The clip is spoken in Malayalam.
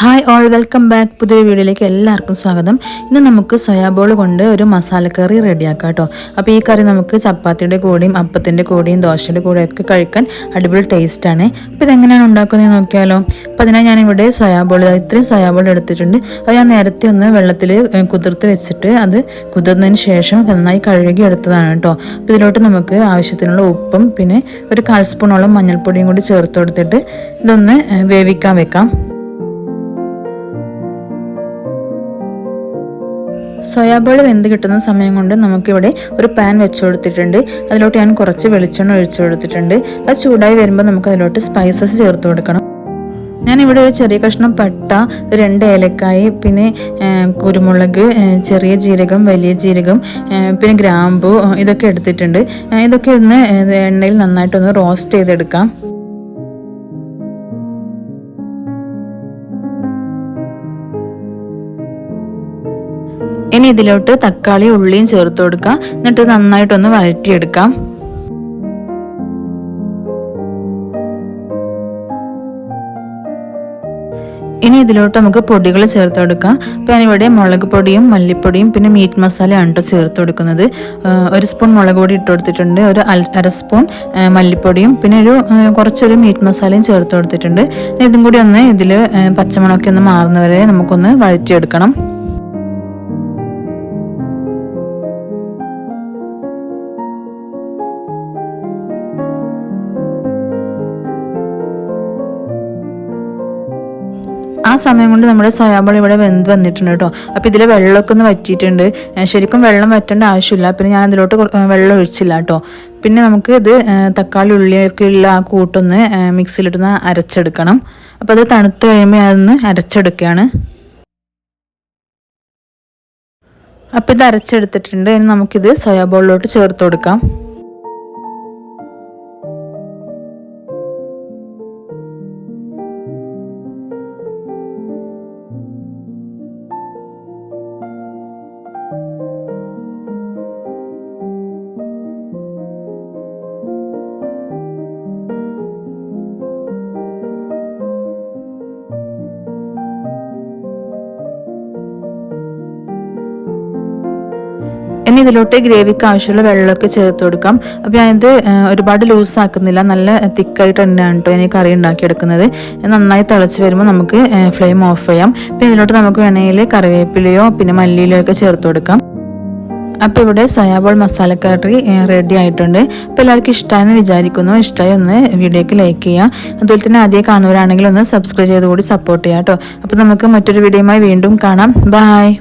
ഹായ് ഓൾ വെൽക്കം ബാക്ക് പുതിയ വീഡിയോയിലേക്ക് എല്ലാവർക്കും സ്വാഗതം. ഇന്ന് നമുക്ക് സോയാബോൾ കൊണ്ട് ഒരു മസാലക്കറി റെഡിയാക്കാം കേട്ടോ അപ്പോൾ ഈ കറി നമുക്ക് ചപ്പാത്തിയുടെ കൂടെയും അപ്പത്തിന്റെ കൂടെയും ദോശയുടെ കൂടെയും ഒക്കെ കഴിക്കാൻ അടിപൊളി ടേസ്റ്റാണ് അപ്പോൾ ഇതെങ്ങനെയാണ് ഉണ്ടാക്കുന്നത് നോക്കിയാലോ. അപ്പോൾ അതിനായി ഞാനിവിടെ സോയാബോൾ ഇത്രയും സോയാബോൾ എടുത്തിട്ടുണ്ട്. അത് ഞാൻ നേരത്തെ ഒന്ന് വെള്ളത്തിൽ കുതിർത്ത് വെച്ചിട്ട് അത് കുതിർന്നതിന് ശേഷം നന്നായി കഴുകി എടുത്തതാണ് കേട്ടോ അപ്പോൾ ഇതിലോട്ട് നമുക്ക് ആവശ്യത്തിനുള്ള ഉപ്പും പിന്നെ ഒരു കാൽ സ്പൂണോളം മഞ്ഞൾപ്പൊടിയും കൂടി ചേർത്ത് കൊടുത്തിട്ട് ഇതൊന്ന് വേവിക്കാൻ വെക്കാം. സോയാബോൾ വെന്ത് കിട്ടുന്ന സമയം കൊണ്ട് നമുക്കിവിടെ ഒരു പാൻ വെച്ചു കൊടുത്തിട്ടുണ്ട് അതിലോട്ട് ഞാൻ കുറച്ച് വെളിച്ചെണ്ണ ഒഴിച്ചു കൊടുത്തിട്ടുണ്ട്. അത് ചൂടായി വരുമ്പോൾ നമുക്ക് അതിലോട്ട് സ്പൈസസ് ചേർത്ത് കൊടുക്കണം. ഞാനിവിടെ ഒരു ചെറിയ കഷ്ണം പട്ട രണ്ട് ഏലക്കായി പിന്നെ കുരുമുളക് ചെറിയ ജീരകം വലിയ ജീരകം പിന്നെ ഗ്രാമ്പു ഇതൊക്കെ എടുത്തിട്ടുണ്ട്. ഇതൊക്കെ ഒന്ന് എണ്ണയിൽ നന്നായിട്ടൊന്ന് റോസ്റ്റ് ചെയ്തെടുക്കാം. ഇനി ഇതിലോട്ട് തക്കാളി ഉള്ളിയും ചേർത്ത് കൊടുക്കാം. എന്നിട്ട് നന്നായിട്ടൊന്ന് വഴറ്റിയെടുക്കാം. ഇനി ഇതിലോട്ട് നമുക്ക് പൊടികൾ ചേർത്ത് കൊടുക്കാം. അപ്പം ഞാനിവിടെ മുളക് പൊടിയും മല്ലിപ്പൊടിയും പിന്നെ മീറ്റ് മസാലയാണ് ചേർത്ത് കൊടുക്കുന്നത്. ഒരു സ്പൂൺ മുളക് പൊടി ഇട്ട് കൊടുത്തിട്ടുണ്ട് ഒരു അര സ്പൂൺ മല്ലിപ്പൊടിയും പിന്നെ ഒരു കുറച്ചൊരു മീറ്റ് മസാലയും ചേർത്ത് കൊടുത്തിട്ടുണ്ട്. ഇതും കൂടി ഒന്ന് ഇതിൽ പച്ചമുളകൊക്കെ ഒന്ന് മാറുന്നവരെ നമുക്കൊന്ന് വഴറ്റിയെടുക്കണം. ആ സമയം കൊണ്ട് നമ്മുടെ സോയാബോൾ ഇവിടെ വെന്ത് വന്നിട്ടുണ്ട് കേട്ടോ. അപ്പോൾ ഇതിൽ വെള്ളമൊക്കെ ഒന്ന് വറ്റിയിട്ടുണ്ട്. ശരിക്കും വെള്ളം വറ്റേണ്ട ആവശ്യമില്ല. പിന്നെ ഞാൻ അതിലോട്ട് വെള്ളം ഒഴിച്ചില്ല കേട്ടോ. പിന്നെ നമുക്ക് ഇത് തക്കാളി ഉള്ളിയൊക്കെ ഉള്ള ആ കൂട്ടൊന്ന് മിക്സിയിലിട്ടൊന്ന് അരച്ചെടുക്കണം. അപ്പോൾ അത് തണുത്ത് കഴിയുമ്പോൾ അതൊന്ന് അരച്ചെടുക്കുകയാണ്. അപ്പോൾ ഇത് അരച്ചെടുത്തിട്ടുണ്ട്. ഇനി നമുക്കിത് സോയാബോളിലോട്ട് ചേർത്ത് കൊടുക്കാം. ഇനി ഇതിലോട്ട് ഗ്രേവിക്ക് ആവശ്യമുള്ള വെള്ളമൊക്കെ ചേർത്ത് കൊടുക്കാം. അപ്പോൾ ഞാനിത് ഒരുപാട് ലൂസ് ആക്കുന്നില്ല. നല്ല തിക്കായിട്ട് തന്നെയാണ് കേട്ടോ ഇനി കറി ഉണ്ടാക്കിയെടുക്കുന്നത് നന്നായി തിളച്ച് വരുമ്പോൾ നമുക്ക് ഫ്ലെയിം ഓഫ് ചെയ്യാം. പിന്നെ ഇതിലോട്ട് നമുക്ക് വേണമെങ്കിൽ കറിവേപ്പിലയോ പിന്നെ മല്ലിയിലോ ഒക്കെ ചേർത്ത് കൊടുക്കാം. അപ്പോൾ ഇവിടെ സോയാബോൾ മസാല കറി റെഡി ആയിട്ടുണ്ട്. അപ്പോൾ എല്ലാവർക്കും ഇഷ്ടമായെന്ന് വിചാരിക്കുന്നു. ഇഷ്ടമായി ഒന്ന് വീഡിയോക്ക് ലൈക്ക് ചെയ്യുക അതുപോലെ തന്നെ ആദ്യം കാണുന്നവരാണെങ്കിൽ ഒന്ന് സബ്സ്ക്രൈബ് ചെയ്ത് കൂടി സപ്പോർട്ട് ചെയ്യാം കേട്ടോ അപ്പോൾ നമുക്ക് മറ്റൊരു വീഡിയോയുമായി വീണ്ടും കാണാം. ബായ്